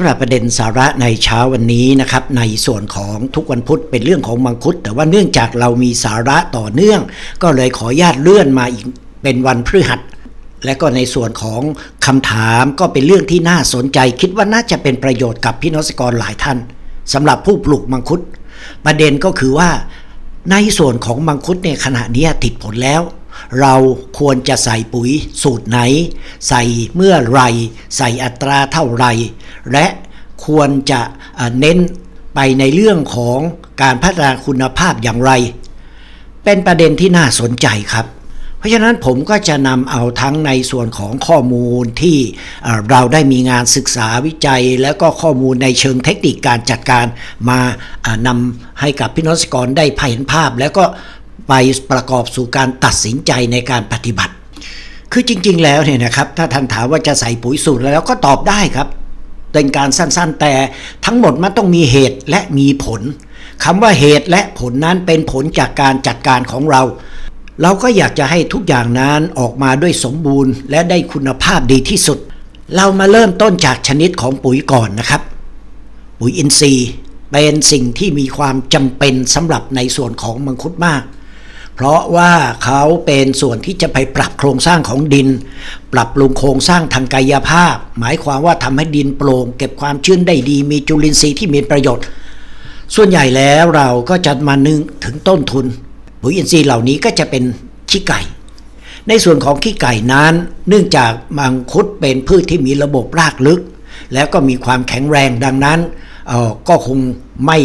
สำหรับประเด็นสาระในเช้าวันนี้นะครับในส่วนของทุกวันพุธเป็นเรื่องของมังคุด แต่ว่าเนื่องจากเรามีสาระต่อเนื่อง ก็เลยขออนุญาตเลื่อนมาอีกเป็นวันพฤหัส และก็ในส่วนของคำถามก็เป็นเรื่องที่น่าสนใจ คิดว่าน่าจะเป็นประโยชน์กับพี่น้องเกษตรกรหลายท่านสำหรับผู้ปลูกมังคุด ประเด็นก็คือว่าในส่วนของมังคุดเนี่ยขณะนี้ติดผลแล้ว เราควรจะใส่ปุ๋ยสูตรไหน ใส่เมื่อไร ใส่อัตราเท่าไร และควรจะเน้นไปในเรื่องของการพัฒนาคุณภาพอย่างไร เป็นประเด็นที่น่าสนใจครับ เพราะฉะนั้นผมก็จะนำเอาทั้งในส่วนของข้อมูลที่เราได้มีงานศึกษาวิจัย แล้วก็ข้อมูลในเชิงเทคนิคการจัดการมานำให้กับพี่น้องเกรกรได้เห็นภาพ แล้วก็ ไปประกอบสู่การตัดสินใจในการปฏิบัติ คือจริง ๆ แล้วเนี่ยนะครับถ้าท่านถามว่าจะใส่ปุ๋ยสูตรแล้วก็ตอบได้ครับเป็นการสั้นๆ แต่ทั้งหมดมันต้องมีเหตุและมีผลคำว่าเหตุและผลนั้นเป็นผลจากการจัดการของเรา เราก็อยากจะให้ทุกอย่างนั้นออกมาด้วยสมบูรณ์ และได้คุณภาพดีที่สุด เรามาเริ่มต้นจากชนิดของปุ๋ยก่อนนะครับ ปุ๋ยอินทรีย์เป็นสิ่งที่มีความจำเป็นสำหรับในส่วนของมังคุดมาก เพราะว่าเขาเป็นส่วนที่จะไปปรับโครงสร้างของดิน ปรับปรุงโครงสร้างทางกายภาพ หมายความว่าทำให้ดินโปร่งเก็บความชื้นได้ดี มีจุลินทรีย์ที่มีประโยชน์ ส่วนใหญ่แล้วเราก็จะมานึงถึงต้นทุนปุ๋ยอินทรีย์เหล่านี้ก็จะเป็นขี้ไก่ ในส่วนของขี้ไก่นั้น เนื่องจากมังคุดเป็นพืชที่มีระบบรากลึก แล้วก็มีความแข็งแรงดังนั้นเออก็คงไม่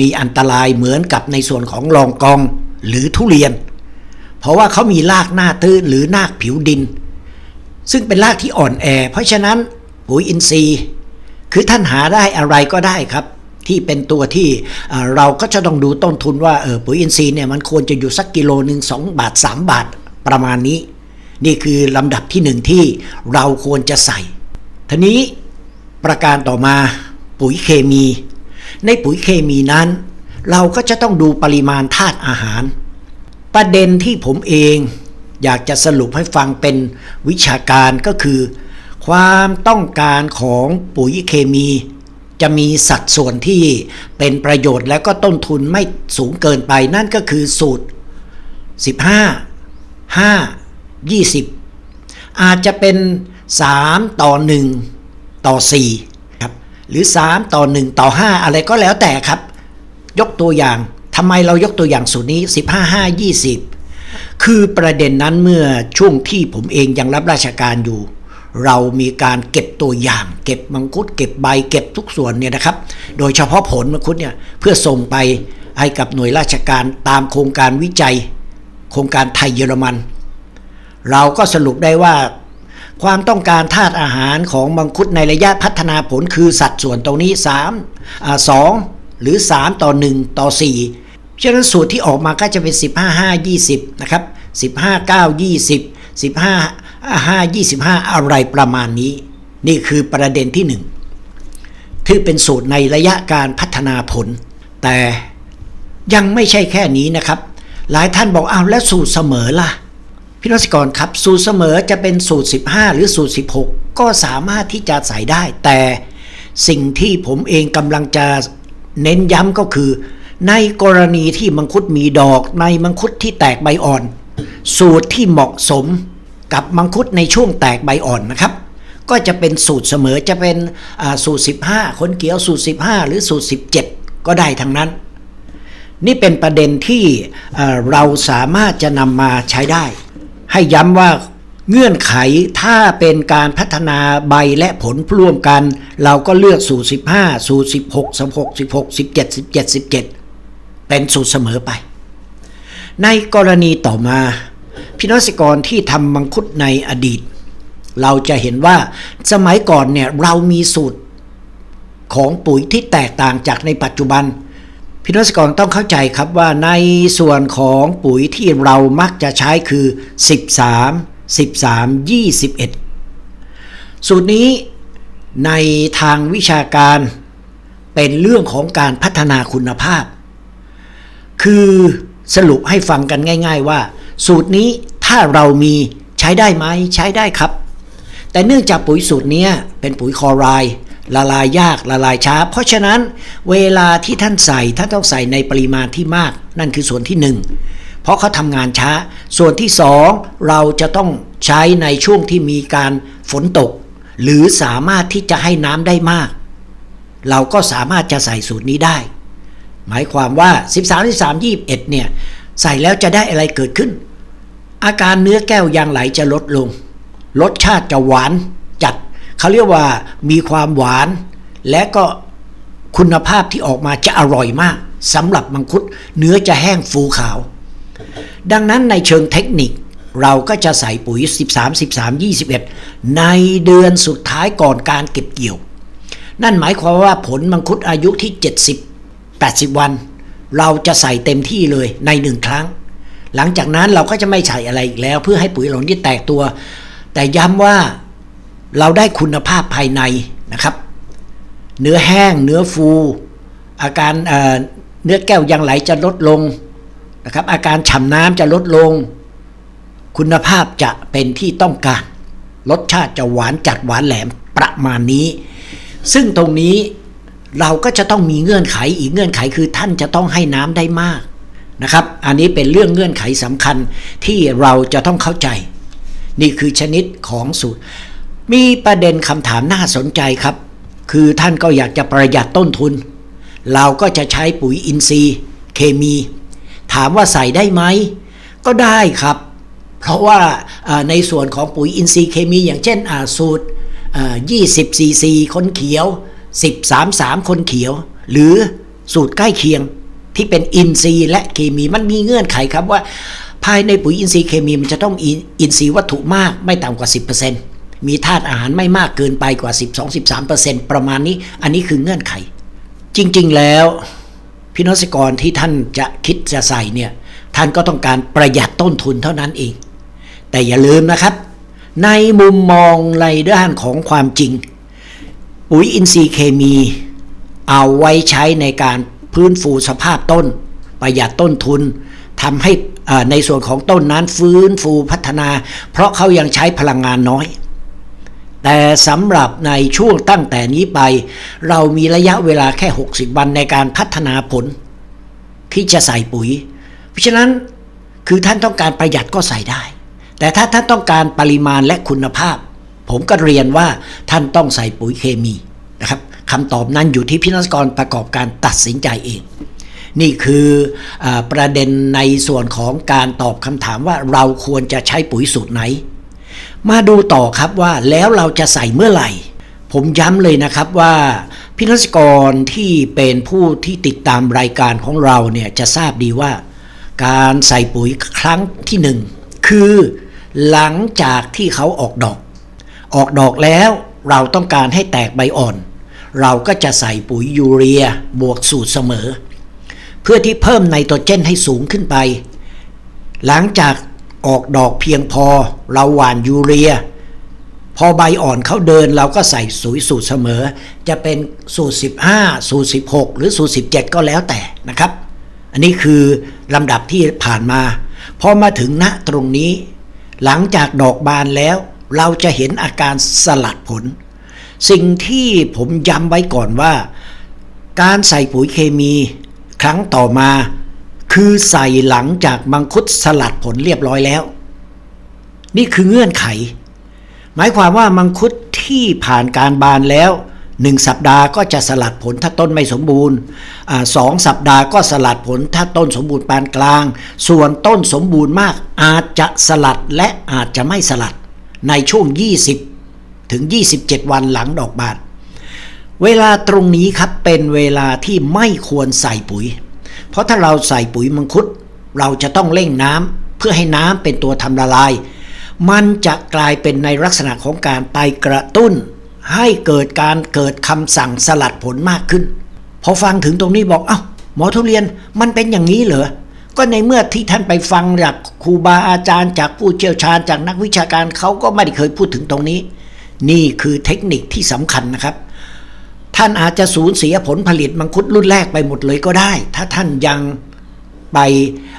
มีอันตรายเหมือนกับในส่วนของลองกอง หรือทุเรียน เพราะว่าเขามีรากหน้าตื้นหรือรากผิวดิน ซึ่งเป็นรากที่อ่อนแอ เพราะฉะนั้นปุ๋ยอินทรีย์ คือท่านหาได้อะไรก็ได้ครับ ที่เป็นตัวที่เราก็จะต้องดูต้นทุนว่าเออปุ๋ยอินทรีย์เนี่ยมันควรจะอยู่สักกิโลหนึ่งสองบาท 3 บาทประมาณนี้ นี่คือลำดับที่หนึ่งที่เราควรจะใส่ทีนี้ประการต่อมาปุ๋ยเคมี ในปุ๋ยเคมีนั้น เราก็จะต้องดูปริมาณธาตุอาหาร ประเด็นที่ผมเองอยากจะสรุปให้ฟังเป็นวิชาการก็คือ ความต้องการของปุ๋ยเคมี จะมีสัดส่วนที่เป็นประโยชน์และก็ต้นทุนไม่สูงเกินไปนั่นก็คือสูตร 15 5 20 อาจจะเป็น 3 ต่อ 1 ต่อ4ครับหรือ 3 ต่อ 1 ต่อ 5 อะไรก็แล้วแต่ครับ ตัวอย่างทำไมเรายกตัวอย่างสูตรนี้ 15 5 20 คือประเด็นนั้นเมื่อช่วงที่ผมเองยังรับราชการอยู่ เรามีการเก็บตัวอย่าง เก็บมังคุด เก็บใบเก็บทุกส่วนเนี่ยนะครับ โดยเฉพาะผลมังคุดเนี่ยเพื่อส่งไปให้กับหน่วยราชการตามโครงการวิจัย โครงการไทยเยอรมัน เราก็สรุปได้ว่า ความต้องการธาตุอาหารของมังคุดในระยะพัฒนาผลคือสัดส่วนตรงนี้3อ่า2 หรือ 3 ต่อ 1 ต่อ 4 ฉะนั้นสูตรที่ออกมาก็จะเป็น 15 5 20 นะครับ 15 9 20 15 5 25 อะไรประมาณนี้ นี่คือประเด็นที่ 1 ที่เป็นสูตรในระยะการพัฒนาผล แต่ยังไม่ใช่แค่นี้นะครับ หลายท่านบอกอ้าวแล้วสูตรเสมอล่ะพี่นศกรครับ สูตรเสมอจะเป็นสูตร 15 หรือสูตร 16 ก็สามารถที่จะใส่ได้ แต่สิ่งที่ผมเองกำลังจะ เน้นย้ำก็คือ ในกรณีที่มังคุดมีดอกในมังคุดที่แตกใบอ่อน สูตรที่เหมาะสมกับมังคุดในช่วงแตกใบอ่อนนะครับ ก็จะเป็นสูตรเสมอจะเป็นสูตร 15คนเกี่ยวสูตร 15 หรือสูตร 17 ก็ได้ทั้งนั้น นี่เป็นประเด็นที่เราสามารถจะนำมาใช้ได้ ให้ย้ำว่า เงื่อนไขถ้าเป็นการพัฒนาใบและผลร่วมกัน เราก็เลือกสูตร 15 สูตร 16 16 16 17 17 17 เป็นสูตรเสมอไป ในกรณีต่อมาพี่น้องเกษตรกรที่ทำมังคุดในอดีต เราจะเห็นว่าสมัยก่อนเนี่ยเรามีสูตรของปุ๋ยที่แตกต่างจากในปัจจุบันพี่น้องเกษกรต้องเข้าใจครับว่าในส่วนของปุ๋ยที่เรามักจะใช้คือ 13 13 21 สูตรนี้ในทางวิชาการเป็นเรื่องของการพัฒนาคุณภาพ คือสรุปให้ฟังกันง่าย ๆ ว่า สูตรนี้ถ้าเรามีใช้ได้ไหมใช้ได้ครับ แต่เนื่องจากปุ๋ยสูตรนี้เป็นปุ๋ยคอไรด์ละลายยากละลายช้า เพราะฉะนั้นเวลาที่ท่านใส่ท่านต้องใส่ในปริมาณที่มาก นั่นคือส่วนที่หนึ่ง เพราะเขาทำงานช้า ส่วนที่สองเราจะต้องใช้ในช่วงที่มีการฝนตก หรือสามารถที่จะให้น้ำได้มาก เราก็สามารถจะใส่สูตรนี้ได้ หมายความว่า 13 13 21เนี่ยใส่แล้วจะได้อะไรเกิดขึ้น อาการเนื้อแก้วยางไหลจะลดลง รสชาติจะหวานจัดเขาเรียกว่ามีความหวาน และก็คุณภาพที่ออกมาจะอร่อยมากสำหรับมังคุดเนื้อจะแห้งฟูขาว ดังนั้นในเชิงเทคนิคเราก็จะใส่ปุ๋ย 13 13 21 ในเดือนสุดท้ายก่อนการเก็บเกี่ยว นั่นหมายความว่าผลมังคุดอายุที่ 70 80 วัน เราจะใส่เต็มที่เลยในหนึ่งครั้ง หลังจากนั้นเราก็จะไม่ใส่อะไรอีกแล้ว เพื่อให้ปุ๋ยเหล่านี้แตกตัว แต่ย้ำว่าเราได้คุณภาพภายในนะครับ เนื้อแห้ง เนื้อฟู อาการเอ่อเนื้อแก้วยังไหลจะลดลง นะครับ อาการฉ่ำน้ำจะลดลง คุณภาพจะเป็นที่ต้องการ รสชาติจะหวานจัดหวานแหลมประมาณนี้ ซึ่งตรงนี้เราก็จะต้องมีเงื่อนไขอีกเงื่อนไขคือท่านจะต้องให้น้ำได้มากนะครับ อันนี้เป็นเรื่องเงื่อนไขสำคัญที่เราจะต้องเข้าใจ นี่คือชนิดของสูตร มีประเด็นคำถามน่าสนใจครับ คือท่านก็อยากจะประหยัดต้นทุน เราก็จะใช้ปุ๋ยอินทรีย์ เคมี ถามว่าใส่ได้ไหม ก็ได้ครับ เพราะว่าในส่วนของปุ๋ยอินทรีย์เคมีอย่างเช่นอ่าสูตรอ่อ20ซีซีคนเขียว 10 3 3 คนเขียว หรือสูตรใกล้เคียงที่เป็นอินทรีย์และเคมีมันมีเงื่อนไขครับว่า ภายในปุ๋ยอินทรีย์เคมีมันจะต้องอินทรีย์วัตถุมากไม่ต่ำกว่า 10%มีธาตุอาหารไม่มากเกินไปกว่า 12-13%ประมาณนี้ อันนี้คือเงื่อนไข จริง ๆ แล้ว พี่นศกรที่ท่านจะคิดจะใส่เนี่ยท่านก็ต้องการประหยัดต้นทุนเท่านั้นเอง แต่อย่าลืมนะครับ ในมุมมองในด้านของความจริง ปุ๋ยอินทรีย์เคมีเอาไว้ใช้ในการพื้นฟูสภาพต้น ประหยัดต้นทุนทำให้อ่อในส่วนของต้นนั้นฟื้นฟูพัฒนา เพราะเขายังใช้พลังงานน้อย แต่สำหรับในช่วงตั้งแต่นี้ไป เรามีระยะเวลาแค่ 60 วันในการพัฒนาผล ที่จะใส่ปุ๋ย เพราะฉะนั้นคือท่านต้องการประหยัดก็ใส่ได้ แต่ถ้าท่านต้องการปริมาณและคุณภาพ ผมก็เรียนว่าท่านต้องใส่ปุ๋ยเคมีนะครับคำตอบนั้นอยู่ที่พินักกรประกอบการตัดสินใจเอง นี่คืออประเด็นในส่วนของการตอบคำถามว่าเราควรจะใช้ปุ๋ยสูตรไหน มาดูต่อครับว่าแล้วเราจะใส่เมื่อไหร่ ผมย้ำเลยนะครับว่าพินักกรที่เป็นผู้ที่ติดตามรายการของเราเนี่ยจะทราบดีว่า การใส่ปุ๋ยครั้งที่หนึ่งคือหลังจากที่เขาออกดอก ออกดอกแล้วเราต้องการให้แตกใบอ่อน เราก็จะใส่ปุ๋ยยูเรียบวกสูตรเสมอ เพื่อที่เพิ่มไนโตรเจนให้สูงขึ้นไป หลังจาก ออกดอกเพียงพอ เราหว่านยูเรีย พอใบอ่อนเขาเดินเราก็ใส่สุยสูตรเสมอ จะเป็นสูตร 15 สูตร 16 หรือสูตร 17 ก็แล้วแต่นะครับ อันนี้คือลำดับที่ผ่านมาพอมาถึงณตรงนี้ หลังจากดอกบานแล้ว เราจะเห็นอาการสลัดผล สิ่งที่ผมย้ำไว้ก่อนว่า การใส่ปุ๋ยเคมี ครั้งต่อมา คือใส่หลังจากมังคุดสลัดผลเรียบร้อยแล้ว นี่คือเงื่อนไข หมายความว่ามังคุดที่ผ่านการบานแล้วหนึ่งสัปดาห์ก็จะสลัดผลถ้าต้นไม่สมบูรณ์อสองสัปดาห์ก็สลัดผลถ้าต้นสมบูรณ์ปานกลาง ส่วนต้นสมบูรณ์มากอาจจะสลัดและอาจจะไม่สลัดในช่วง 20 ถึง 27 วันหลังดอกบาน เวลาตรงนี้ครับเป็นเวลาที่ไม่ควรใส่ปุ๋ย ราะถ้าเราใส่ปุ๋ยมังคุด เราจะต้องเร่งน้ำเพื่อให้น้ำเป็นตัวทำละลาย มันจะกลายเป็นในลักษณะของการไปกระตุ้น ให้เกิดการเกิดคำสั่งสลัดผลมากขึ้น พอฟังถึงตรงนี้บอกเอ้าหมอทุเรียนมันเป็นอย่างนี้เหรอก็ในเมื่อที่ท่านไปฟังจากครูบาอาจารย์จากผู้เชี่ยวชาญจากนักวิชาการเขาก็ไม่ได้เคยพูดถึงตรงนี้ นี่คือเทคนิคที่สำคัญนะครับ ท่านอาจจะสูญเสียผลผลิตมังคุดรุ่นแรกไปหมดเลยก็ได้ ถ้าท่านยังไป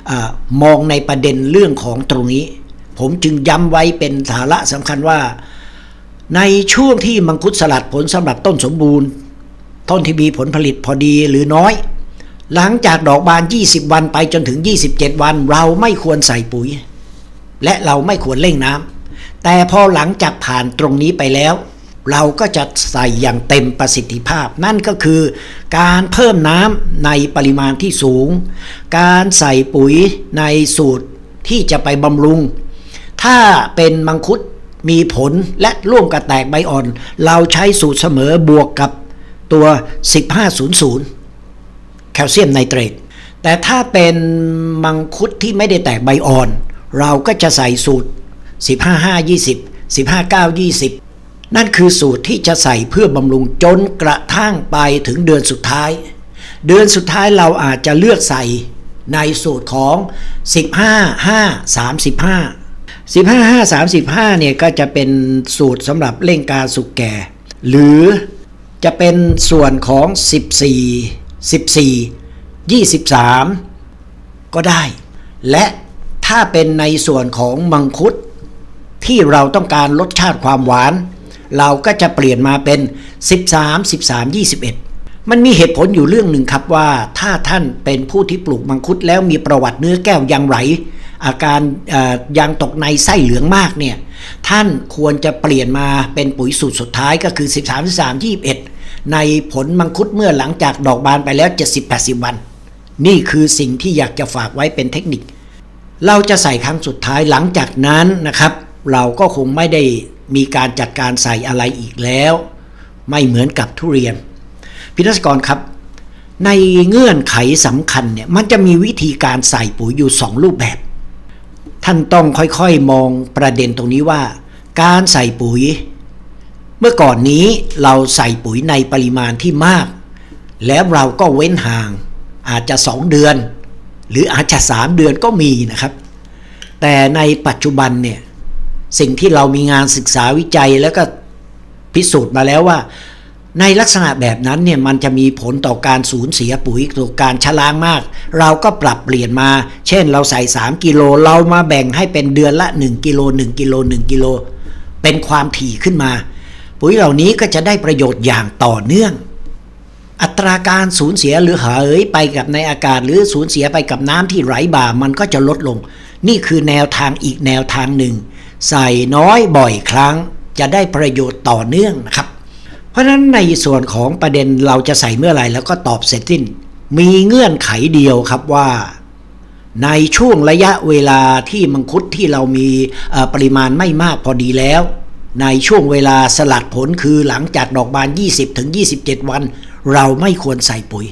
อมองในประเด็นเรื่องของตรงนี้ ผมจึงย้ำไว้เป็นสาระสำคัญว่า ในช่วงที่มังคุดสลัดผลสำหรับต้นสมบูรณ์ ต้นที่มีผลผลิตพอดีหรือน้อย หลังจากดอกบาน 20 วันไปจนถึง 27 วัน เราไม่ควรใส่ปุ๋ย และเราไม่ควรเร่งน้ำแต่พอหลังจากผ่านตรงนี้ไปแล้ว เราก็จะใส่อย่างเต็มประสิทธิภาพ นั่นก็คือการเพิ่มน้ำในปริมาณที่สูง การใส่ปุ๋ยในสูตรที่จะไปบำรุง ถ้าเป็นมังคุดมีผลและร่วมกับแตกใบอ่อน เราใช้สูตรเสมอบวกกับตัว 1500 แคลเซียมไนเตรต แต่ถ้าเป็นมังคุดที่ไม่ได้แตกใบอ่อน เราก็จะใส่สูตร 15 5 20 15 9 20 นั่นคือสูตรที่จะใส่เพื่อบำรุงจนกระทั่งไปถึงเดือนสุดท้าย เดือนสุดท้ายเราอาจจะเลือกใส่ในสูตรของ 15 5 35 15 5 35เนี่ยก็จะเป็นสูตรสำหรับเร่งการสุกแก่ หรือจะเป็นส่วนของ 14 14 23 ก็ได้ และถ้าเป็นในส่วนของมังคุดที่เราต้องการรสชาติความหวาน เราก็จะเปลี่ยนมาเป็น 13 13 21 มันมีเหตุผลอยู่เรื่องหนึ่งครับว่า ถ้าท่านเป็นผู้ที่ปลูกมังคุดแล้วมีประวัติเนื้อแก้วยังไหลอาการยางตกในไส้เหลืองมากเนี่ยท่านควรจะเปลี่ยนมาเป็นปุ๋ยสูตรสุดท้ายก็คือ 13 13 21 ในผลมังคุดเมื่อหลังจากดอกบานไปแล้ว 70-80 วัน นี่คือสิ่งที่อยากจะฝากไว้เป็นเทคนิค เราจะใส่ครั้งสุดท้ายหลังจากนั้นนะครับ เราก็คงไม่ได้ มีการจัดการใส่อะไรอีกแล้ว ไม่เหมือนกับทุเรียน พิทักกรครับ ในเงื่อนไขสำคัญเนี่ยมันจะมีวิธีการใส่ปุ๋ยอยู่สองรูปแบบ ท่านต้องค่อยๆมองประเด็นตรงนี้ว่า การใส่ปุ๋ย เมื่อก่อนนี้เราใส่ปุ๋ยในปริมาณที่มาก แล้วเราก็เว้นห่าง อาจจะสองเดือน หรืออาจจะสามเดือนก็มีนะครับ แต่ในปัจจุบันเนี่ย สิ่งที่เรามีงานศึกษาวิจัยแล้วก็พิสูจน์มาแล้วว่า ในลักษณะแบบนั้นเนี่ยมันจะมีผลต่อการสูญเสียปุ๋ยต่อการชะล้างมาก เราก็ปรับเปลี่ยนมา เช่นเราใส่ 3 กิโลเรามาแบ่งให้เป็นเดือนละ 1 กิโล 1 กิโล 1 กิโล เป็นความถี่ขึ้นมา ปุ๋ยเหล่านี้ก็จะได้ประโยชน์อย่างต่อเนื่อง อัตราการสูญเสียหรือหายไปกับในอากาศหรือสูญเสียไปกับน้ำที่ไหลบ่ามันก็จะลดลง นี่คือแนวทางอีกแนวทางหนึ่ง ใส่น้อยบ่อยครั้ง จะได้ประโยชน์ต่อเนื่องนะครับ เพราะฉะนั้นในส่วนของประเด็นเราจะใส่เมื่อไหร่แล้วก็ตอบเสร็จสิ้น มีเงื่อนไขเดียวครับว่า ในช่วงระยะเวลาที่มังคุดที่เรามีปริมาณไม่มากพอดีแล้ว ในช่วงเวลาสลัดผลคือหลังจากดอกบาน 20ถึง27 วัน เราไม่ควรใส่ปุ๋ย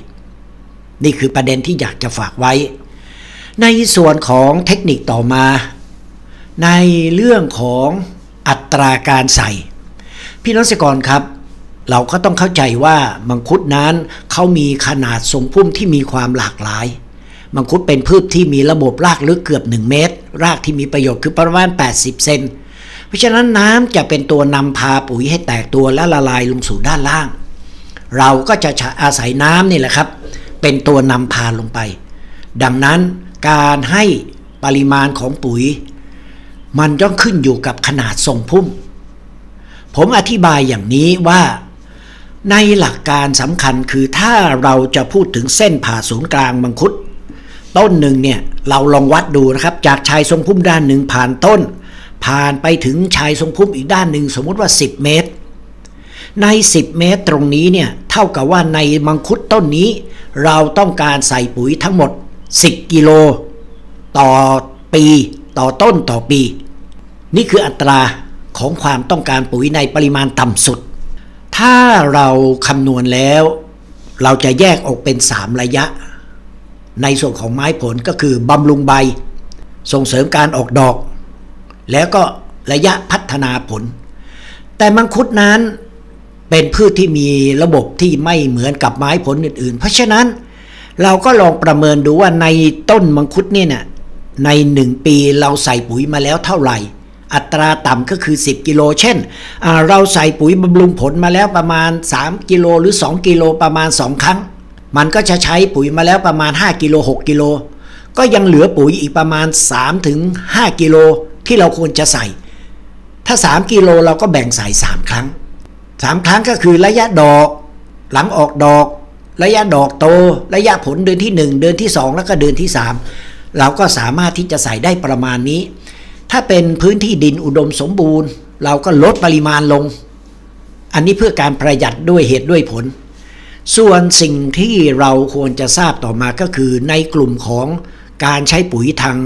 นี่คือประเด็นที่อยากจะฝากไว้ ในส่วนของเทคนิคต่อมา ในเรื่องของอัตราการใส่ พี่น้องเกษตรกรครับ เราก็ต้องเข้าใจว่ามังคุดนั้นเขามีขนาดทรงพุ่มที่มีความหลากหลาย มังคุดเป็นพืชที่มีระบบรากลึกเกือบ 1 เมตร รากที่มีประโยชน์คือประมาณ 80 เซนเพราะฉะนั้นน้ำจะเป็นตัวนำพาปุ๋ยให้แตกตัวและละลายลงสู่ด้านล่าง เราก็จะอาศัยน้ำนี่แหละครับ เป็นตัวนำพาลงไป ดังนั้นการให้ปริมาณของปุ๋ย มันต้องขึ้นอยู่กับขนาดทรงพุ่ม ผมอธิบายอย่างนี้ว่า ในหลักการสำคัญคือถ้าเราจะพูดถึงเส้นผ่าศูนย์กลางมังคุดต้นหนึ่งเนี่ยเราลองวัดดูนะครับจากชายทรงพุ่มด้านหนึ่งผ่านต้น ผ่านไปถึงชายทรงพุ่มอีกด้านหนึ่งสมมติว่า 10 เมตร ใน 10 เมตรตรงนี้เนี่ยเท่ากับว่าในมังคุดต้นนี้ เราต้องการใส่ปุ๋ยทั้งหมด 10 กิโล ต่อปี ต่อต้นต่อปี นี่คืออัตราของความต้องการปุ๋ยในปริมาณต่ำสุด ถ้าเราคำนวณแล้ว เราจะแยกออกเป็น 3 ระยะ ในส่วนของไม้ผลก็คือบำรุงใบ ส่งเสริมการออกดอก แล้วก็ระยะพัฒนาผล แต่มังคุดนั้นเป็นพืชที่มีระบบที่ไม่เหมือนกับไม้ผลอื่นๆ เพราะฉะนั้นเราก็ลองประเมินดูว่าในต้นมังคุดเนี่ยนะในหนึ่งปีเราใส่ปุ๋ยมาแล้วเท่าไหร่ อัตราต่ำก็คือ 10 กิโล เช่น เราใส่ปุ๋ยบำรุงผลมาแล้วประมาณ 3 กิโลหรือ 2 กิโลประมาณ 2 ครั้ง มันก็จะใช้ปุ๋ยมาแล้วประมาณ 5 กิโล 6 กิโล ก็ยังเหลือปุ๋ยอีกประมาณ3-5กิโลที่เราควรจะใส่ ถ้า 3 กิโลเราก็แบ่งใส่ 3 ครั้ง 3 ครั้งก็คือระยะดอก หลังออกดอก ระยะดอกโต ระยะผลเดือนที่ 1 เดือนที่ 2 แล้วก็เดือนที่ 3 เราก็สามารถที่จะใส่ได้ประมาณนี้ ถ้าเป็นพื้นที่ดินอุดมสมบูรณ์ เราก็ลดปริมาณลง อันนี้เพื่อการประหยัดด้วยเหตุด้วยผล ส่วนสิ่งที่เราควรจะทราบต่อมาก็คือในกลุ่มของการใช้ปุ๋ยทาง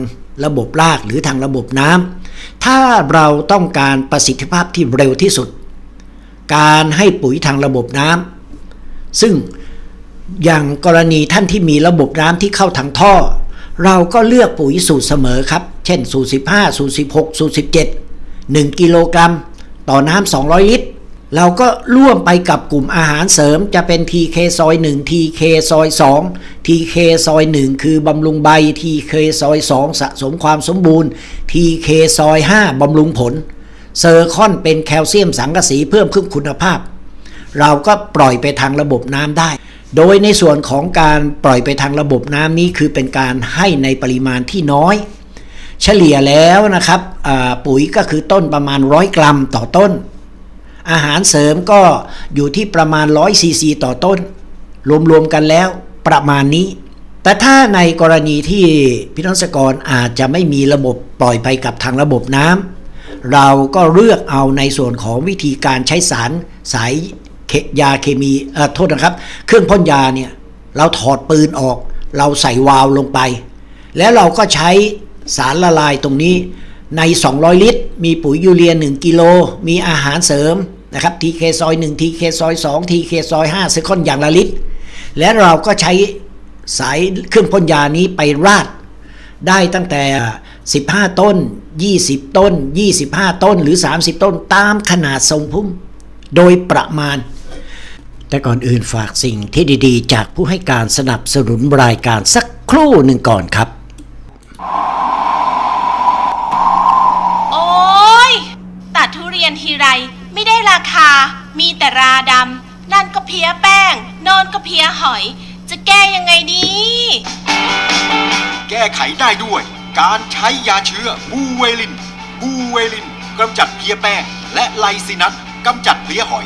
ระบบรากหรือทางระบบน้ำถ้าเราต้องการประสิทธิภาพที่เร็วที่สุด การให้ปุ๋ยทางระบบน้ำซึ่งอย่างกรณีท่านที่มีระบบน้ำที่เข้าทางท่อ เราก็เลือกปุ๋ยสูตรเสมอครับ เช่นสูตร15 สูตร16 สูตร17 1 กิโลกรัม ต่อน้ำ200 ลิตร เราก็ร่วมไปกับกลุ่มอาหารเสริมจะเป็น TK ซอย1 TK ซอย2 TK ซอย1 คือบำรุงใบ TK ซอย2 สะสมความสมบูรณ์ TK ซอย5บำรุงผล เซอร์คอนเป็นแคลเซียมสังกะสีเพิ่มขึ้นคุณภาพ เราก็ปล่อยไปทางระบบน้ำได้ โดยในส่วนของการปล่อยไปทางระบบน้ำนี้คือเป็นการให้ในปริมาณที่น้อย เฉลี่ยแล้วนะครับปุ๋ยก็คือต้นประมาณ 100 กรัมต่อต้น อาหารเสริมก็อยู่ที่ประมาณ 100ซีซีต่อต้น รวมๆกันแล้วประมาณนี้ แต่ถ้าในกรณีที่พี่น้องเกษตรกรอาจจะไม่มีระบบปล่อยไปกับทางระบบน้ำเราก็เลือกเอาในส่วนของวิธีการใช้สารสาย ยาเคมีโทษนะครับ เครื่องพ่นยาเนี่ยเราถอดปืนออก เราใส่วาล์วลงไป แล้วเราก็ใช้สารละลายตรงนี้ใน 200 ลิตร มีปุ๋ยยูเรีย 1 กิโล มีอาหารเสริมนะครับ TK ซอย1 TK ซอย2 TK ซอย5ซิคอนอย่างละลิตร และเราก็ใช้สายเครื่องพ่นยานี้ไปราด ได้ตั้งแต่ 15 ต้น 20 ต้น 25 ต้นหรือ 30 ต้นตามขนาดทรงพุ่ม โดยประมาณ แต่ก่อนอื่นฝากสิ่งที่ดีๆ จากผู้ให้การสนับสนุนรายการสักครู่หนึ่งก่อนครับ โอ๊ยตัดทุเรียนทีไรไม่ได้ราคา มีแต่ราดำ นั่นก็เพี้ยแป้ง โนอนก็เพี้ยหอย จะแก้ยังไงดี แก้ไขได้ด้วย การใช้ยาเชื้อบูเวลินบูเวลินกำจัดเพลี้ยแป้ง และไลซินัสกำจัดเพลี้ยหอย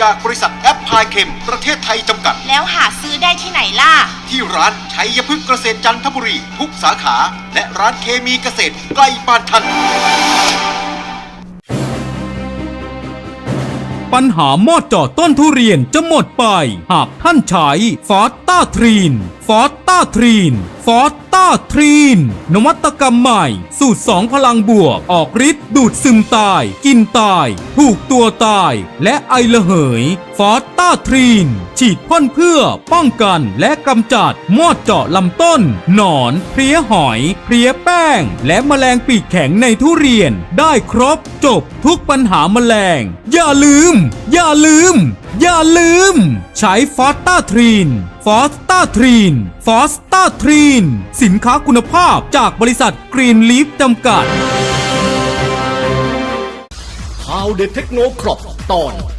จากบริษัทแอปพลายเคมประเทศไทยจำกัด แล้วหาซื้อได้ที่ไหนล่ะ ที่ร้านชัยพฤกษ์เกษตรจันทบุรีทุกสาขา และร้านเคมีเกษตรใกล้บ้านท่านปัญหามอดจอดต้นทุเรียนจะหมดไป หากท่านใช้ฟอสต้าทรีน ฟอสต้าทรีน ฟอสต้าทรีน นวัตกรรมใหม่ สูตร 2 พลังบวก ออกฤทธิ์ดูดซึมตาย กินตายถูกตัวตาย และไอระเหย ฟอสต้าทรีน ฉีดพ่นเพื่อป้องกันและกำจัดมอดเจาะลำต้น หนอน เพลี้ยหอย เพลี้ยแป้ง และแมลงปีกแข็งในทุเรียน ได้ครบจบทุกปัญหาแมลง อย่าลืม อย่าลืม อย่าลืม ใช้ฟอสต้าทรีน ฟอสต้าทรีน ฟอสต้าทรีน สินค้าคุณภาพจากบริษัทกรีนลีฟจำกัดข่าวเด็ดเทคโนครอบตอน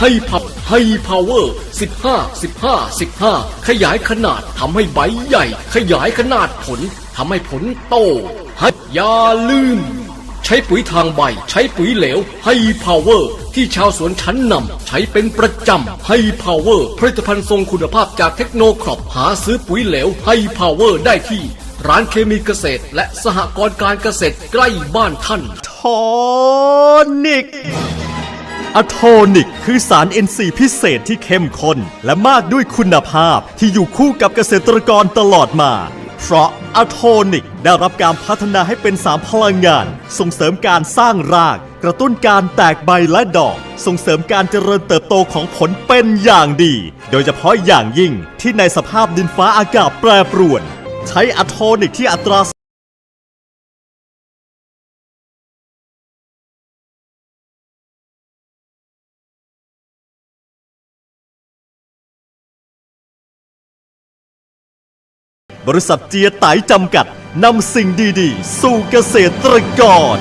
ไฮพับไฮพาวเวอร์ 15 15 15 ขยายขนาดทำให้ใบใหญ่ ขยายขนาดผลทำให้ผลโตให้อย่าลืม ใช้ปุ๋ยทางใบ ใช้ปุ๋ยเหลวไฮพาวเวอร์ที่ชาวสวนชั้นนำใช้เป็นประจำไฮพาวเวอร์ผลิตภัณฑ์ทรงคุณภาพจากเทคโนครอปหาซื้อปุ๋ยเหลวไฮพาวเวอร์ได้ที่ ร้านเคมีเกษตร และสหกรณ์การเกษตรใกล้บ้านท่านทอนิก อะโทนิก คือสาร NC พิเศษที่เข้มข้น และมากด้วยคุณภาพที่อยู่คู่กับเกษตรกรตลอดมา เพราะอะโทนิกได้รับการพัฒนาให้เป็นสารพลังงาน ส่งเสริมการสร้างราก กระตุ้นการแตกใบและดอก ส่งเสริมการเจริญเติบโตของผลเป็นอย่างดี โดยเฉพาะอย่างยิ่งที่ในสภาพดินฟ้าอากาศแปรปรวน ใช้อะโทนิกที่อัตรา บริษัทเจียไตจำกัดนำสิ่งดีๆ สู่เกษตรกร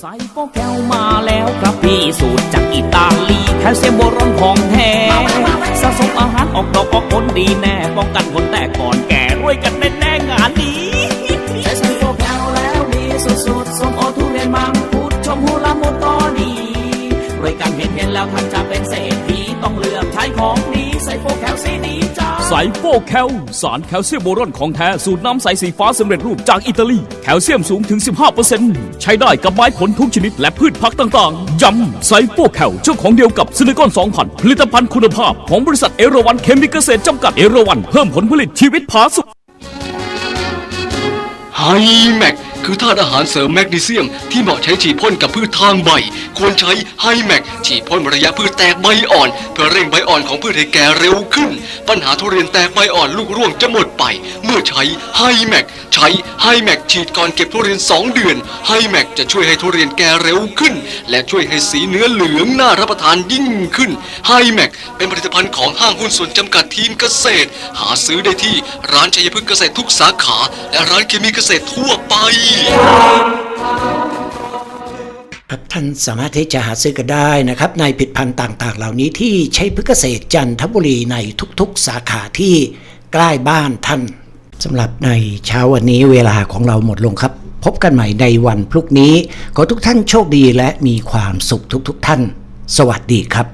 ใส่โปแก้วมาแล้วครับพี่สูตรจากอิตาลีแคลเซียมโบรอนของแท้สะสมอาหารออกดอกออกผลดีแน่ ป้องกันผลแตกก่อนแก่รวยกันแน่แน่ๆงานนี้ใช้ใส่โปแก้วแล้วดีสุดๆส้มโอทุเรียนมังคุดชมพูละมุดก็ดีรวยกันเห็นเห็นๆแล้วท่านจะเป็นเศรษฐีต้องเลือกใช้ของดีใส่โปแก้วสีดีจ้าไซโฟแคลสารแคลเซียมโบรอนของแท้ สูตรน้ำใสสีฟ้าสำเร็จรูปจากอิตาลี แคลเซียมสูงถึง 15%ใช้ได้กับไม้ผลทุกชนิดและพืชพักต่างๆ ย้ำไซโฟแคลเจ้าของเดียวกับซิลิคอน 2000 ผลิตภัณฑ์คุณภาพของบริษัทเอราวันเคมีเกษตรจำกัดเอราวันเพิ่มผลผลิตชีวิตผาสุกไฮแม็ก คือธาตุอาหารเสริมแมกนีเซียม ที่เหมาะใช้ฉีดพ่นกับพืชทางใบ ควรใช้ไฮแมกฉีดพ่นระยะพืชแตกใบอ่อน เพื่อเร่งใบอ่อนของพืชให้แก่เร็วขึ้น ปัญหาทุเรียนแตกใบอ่อนลูกร่วงจะหมดไป เมื่อใช้ไฮแมกใช้ไฮแมกฉีดก่อนเก็บทุเรียน 2 เดือนไฮแมกจะช่วยให้ทุเรียนแก่เร็วขึ้น และช่วยให้สีเนื้อเหลืองน่ารับประทานยิ่งขึ้นไฮแมกเป็นผลิตภัณฑ์ของห้างหุ้นส่วนจำกัดทีมเกษตร หาซื้อได้ที่ร้านชัยพฤกษ์เกษตรทุกสาขา และร้านเคมีเกษตรทั่วไปครับท่านสามารถที่จะหาซื้อกันได้นะครับ ในผลิดพันธ์ต่างๆ เหล่านี้ที่ใช้พฤกเกษตรจันทบุรีในทุกๆ สาขาที่ใกล้บ้านท่านสำหรับในเช้าวันนี้เวลาของเราหมดลงครับ พบกันใหม่ในวันพรุ่งนี้ ขอทุกท่านโชคดีและมีความสุขทุกๆท่าน สวัสดีครับ